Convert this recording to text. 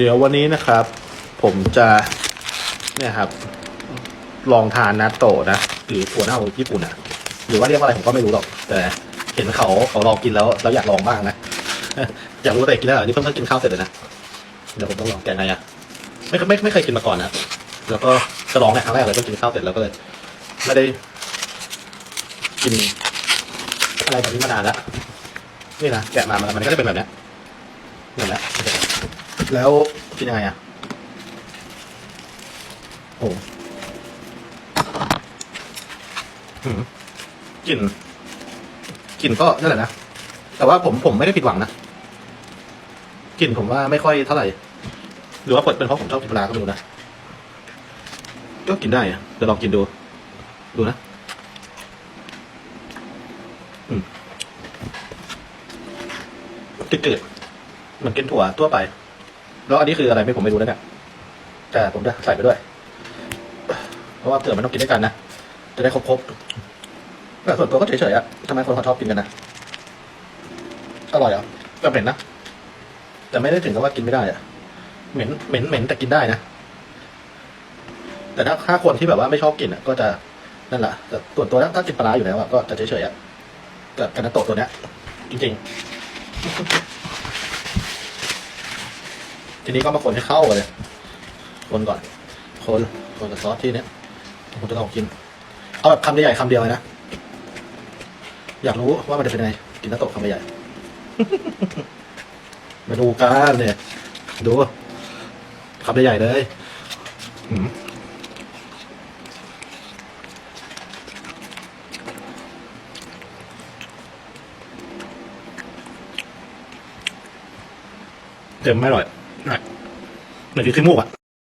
เดี๋ยววันนี้นะครับ ผมจะเนี่ยครับ ลองทานนัตโตะนะ หรือถั่วเน่าญี่ปุ่นอะหรือว่าเรียกว่าอะไรผมก็ไม่รู้หรอก แต่เห็นเขาเขาลองกินแล้วเราอยากลองบ้างนะอยากรู้ว่าตัวเองกินแล้วเหรอนี่เพิ่งเพิ่งกินข้าวเสร็จเลยนะเดี๋ยวผมต้องลองแกงไงอะไม่เคยไม่ไม่เคยกินมาก่อนนะแล้วก็จะลองเนี่ยครั้งแรกเลยก็กินข้าวเสร็จแล้วก็เลยไม่ได้กินอะไรแบบนี้มานานแล้วนี่นะแกะมามันก็จะเป็นแบบนี้นี่แหละ แล้วกินยังไงอะโอ้หืมกลิ่นกลิ่นก็นั่นแหละนะ แต่ว่าผมผมไม่ได้ผิดหวังนะกลิ่นผมว่าไม่ค่อยเท่าไหร่ หรือว่าเป็นเพราะผมชอบกินปลาก็ไม่รู้นะ ก็กินได้อะเดี๋ยวลองกินดู ดูนะจืดๆเหมือนกินถั่วทั่วไป แล้วอันนี้คืออะไรไม่ผมไม่รู้นะเนี่ยแต่ผมจะใส่ไปด้วย เพราะว่าเผื่อมันต้องกินด้วยกันนะ จะได้ครบๆแต่ส่วนตัวก็เฉยๆอะทำไมคนเขาชอบกินกันนะ อร่อยอะก็เหม็นนะ แต่ไม่ได้ถึงกับว่ากินไม่ได้อะเหม็น เหม็น เหม็นแต่กินได้นะ แต่ถ้าถ้าคนที่แบบว่าไม่ชอบกินอะ ก็จะนั่นแหละแต่ส่วนตัวถ้ากินปลาอยู่แล้วอะก็จะเฉยๆอะกับกันโตตัวเนี้ยจริงๆ ทีนี้ก็มาคนให้เข้ากันเลย คนก่อน คนคนกับซอสที่เนี้ยผมจะลองกิน เอาแบบคำใหญ่ๆคำเดียวเลยนะ อยากรู้ว่ามันจะเป็นยังไง กินน้ำตกคำใหญ่ มาดูกันเนี่ย ดูคำใหญ่ๆเลยเต็มไม่อร่อย ไม่เหมือนกินขี้มูกอะ